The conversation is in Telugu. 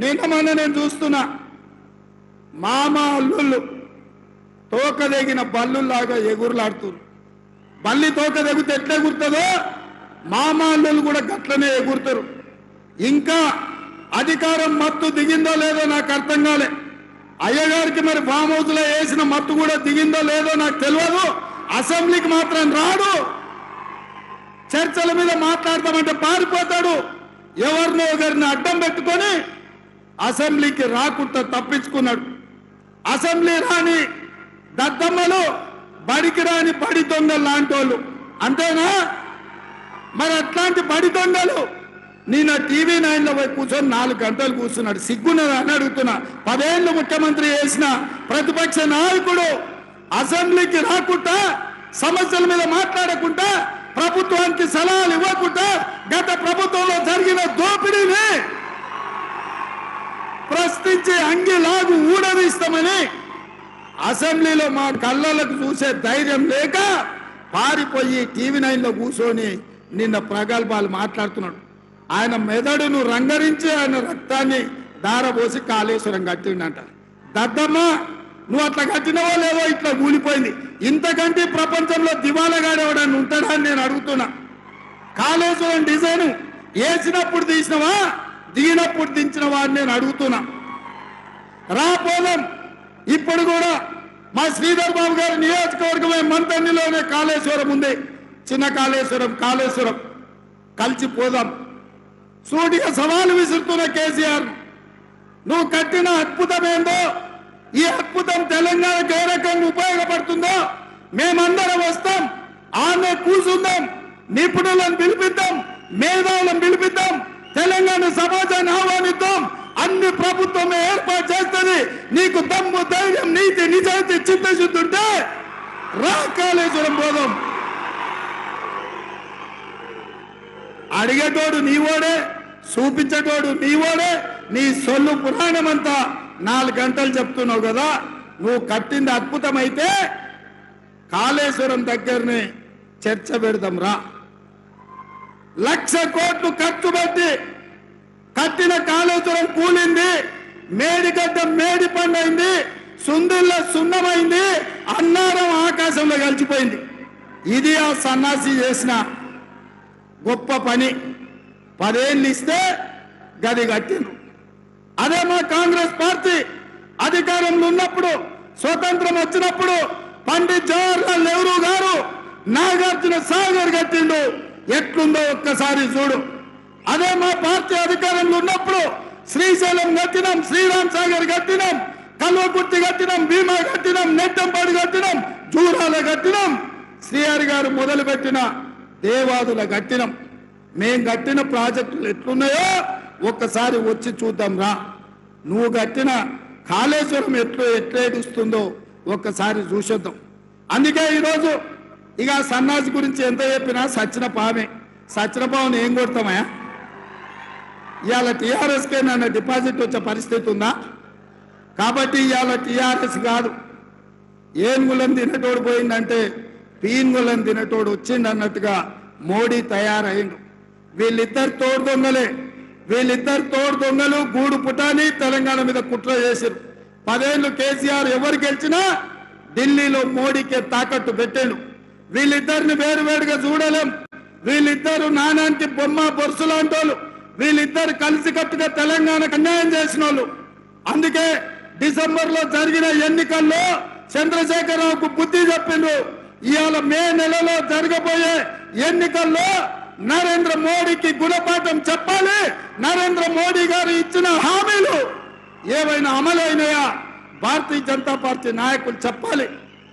నిన్న మొన్న నేను చూస్తున్నా. మామ అల్లుళ్ళు తోక తెగిన బల్లుల్లాగా ఎగురులాడుతున్నారు బల్లి తోక తెగితే ఎట్లా ఎగురుతుందో మామ అల్లుళ్ళు కూడా గట్లనే ఎగురుతారు ఇంకా అధికారం మత్తు దిగిందో లేదో నాకు అర్థం కాలే. అయ్యగారికి మరి ఫామ్ హౌస్లో వేసిన మత్తు కూడా దిగిందో లేదో నాకు తెలియదు. అసెంబ్లీకి మాత్రం రాడు. చర్చల మీద మాట్లాడతామంటే పారిపోతాడు. ఎవరినో ఒకరిని అడ్డం పెట్టుకొని అసెంబ్లీకి రాకుండా తప్పించుకున్నాడు. అసెంబ్లీ రాని దద్దమ్మలు బడికి రాని బడి దొంగలు లాంటి వాళ్ళు అంతేనా? మరి అట్లాంటి బడి దొంగలు? నేను టీవీ నైన్లో పోయి కూర్చొని నాలుగు గంటలు కూర్చున్నాడు. సిగ్గున్నది అని అడుగుతున్నా. పదేళ్ళు ముఖ్యమంత్రి చేసిన ప్రతిపక్ష నాయకుడు అసెంబ్లీకి రాకుండా సమస్యల మీద మాట్లాడకుండా ప్రభుత్వానికి సలహాలు ఇవ్వకుండా గత ప్రభుత్వంలో జరిగిన దోపిడీని ప్రశ్నించి అంగిలాగు ఊడదీస్తామని అసెంబ్లీలో మా కళ్ళలకు చూసే ధైర్యం లేక పారిపోయి టీవీ నైన్లో కూర్చొని నిన్న ప్రగల్భాలు మాట్లాడుతున్నాడు. ఆయన మెదడును రంగరించి ఆయన రక్తాన్ని దారబోసి కాళేశ్వరం కట్టిండంట. దద్దమ్మ నువ్వు అట్లా కట్టినవో లేవో ఇట్లా కూలిపోయింది. ఇంతకంటే ప్రపంచంలో దివాలగాడేవాడని ఉంటాడా అని నేను అడుగుతున్నా. కాళేశ్వరం డిజైన్ వేసినప్పుడు తీసినవా? దిగినప్పుడు దించినవా వారిని నేను అడుగుతున్నా. రా పోదాం. ఇప్పుడు కూడా మా శ్రీధర్ బాబు గారి నియోజకవర్గమే మంతన్నిలోనే కాళేశ్వరం ఉంది. చిన్న కాళేశ్వరం కాళేశ్వరం. కలిసి పోదాం. సూటిగా సవాలు విసురుతున్న కేసీఆర్ నువ్వు కట్టిన అద్భుతం ఏందో ఈ అద్భుతం తెలంగాణకు ఏ రకంగా ఉపయోగపడుతుందో? మేమందరం వస్తాం. ఆమె కూర్చుందాం నిపుణులను పిలిపిద్దాం. మేధావులను పిలిపిద్దాం. తెలంగాణ సమాజాన్ని ఆహ్వానిద్దాం. అన్ని ప్రభుత్వం ఏర్పాటు చేస్తుంది. నీకు దమ్ము ధైర్యం నీతి నిజాయితీ చిత్తశుద్ధి ఉంటే రా కాళేశ్వరం పోదాం. అడిగేటోడు నీవోడే చూపించేటోడు నీవోడే నీ సొల్లు పురాణం అంతా నాలుగు గంటలు చెప్తున్నావు కదా. నువ్వు కట్టింది అద్భుతమైతే కాళేశ్వరం దగ్గరనే చర్చ పెడదాం రా. లక్ష కోట్లు ఖర్చు పెట్టి కట్టిన కాళేశ్వరం కూలింది మేడిగడ్డ మేడి పండైంది సుందిల్ల సున్నమైంది అన్నారం ఆకాశంలో కలిసిపోయింది. ఇది ఆ సన్నాసి చేసిన గొప్ప పని. పదేళ్ళు ఇస్తే గది కట్టిండ్రు. అదే మా కాంగ్రెస్ పార్టీ అధికారంలో ఉన్నప్పుడు స్వతంత్రం వచ్చినప్పుడు పండిత్ జవహర్లాల్ నెహ్రూ గారు నాగార్జున సాగర్ కట్టిండు. ఎట్లుందో ఒక్కసారి చూడు. అదే మా పార్టీ అధికారంలో ఉన్నప్పుడు శ్రీశైలం కట్టినాం శ్రీరామ్ సాగర్ కట్టినాం కల్వకుర్తి కట్టినాం భీమా కట్టినాం నెట్టంపాడు కట్టినాం జూరాల కట్టినాం. శ్రీహరి గారు మొదలుపెట్టిన దేవాదుల కట్టినాం. మేం కట్టిన ప్రాజెక్టులు ఎట్లున్నాయో ఒక్కసారి వచ్చి చూద్దాం రా. నువ్వు కట్టిన కాళేశ్వరం ఎట్లు ఎట్లేడుస్తుందో ఒక్కసారి చూసేద్దాం. అందుకే ఈరోజు ఇక సన్నాసి గురించి ఎంత చెప్పినా సచ్చిన పామే. సచ్చిన పావును ఏం కొడతామయా ఇవాళ టీఆర్ఎస్కే నన్ను డిపాజిట్ వచ్చే పరిస్థితి ఉందా? కాబట్టి ఇవాళ టీఆర్ఎస్ కాదు. ఏనుగులను తినటోడు పోయిందంటే పీనుగులను తినటోడు వచ్చిండు అన్నట్టుగా మోడీ తయారైండు వీళ్ళిద్దరు తోడు దొంగలే. వీళ్ళిద్దరు తోడు దొంగలు గూడు పుటాని తెలంగాణ మీద కుట్ర చేశారు పదేళ్ళు కేసీఆర్ ఎవరు గెలిచినా ఢిల్లీలో మోడీకే తాకట్టు పెట్టాడు. వీళ్ళిద్దరిని వేరువేరుగా చూడలేం. వీళ్ళిద్దరు నానానికి బొమ్మ బొరుసు లాంటి వాళ్ళు వీళ్ళిద్దరు కలిసికట్టుగా తెలంగాణకు అన్యాయం చేసిన వాళ్ళు అందుకే డిసెంబర్లో జరిగిన ఎన్నికల్లో చంద్రశేఖరరావుకు బుద్ధి చెప్పిండ్రు. ఇవాళ మే నెలలో జరగబోయే ఎన్నికల్లో నరేంద్ర మోడీకి గుణపాఠం చెప్పాలి. నరేంద్ర మోడీ గారు ఇచ్చిన హామీలు ఏవైనా అమలైనయా భారతీయ జనతా పార్టీ నాయకులు చెప్పాలి.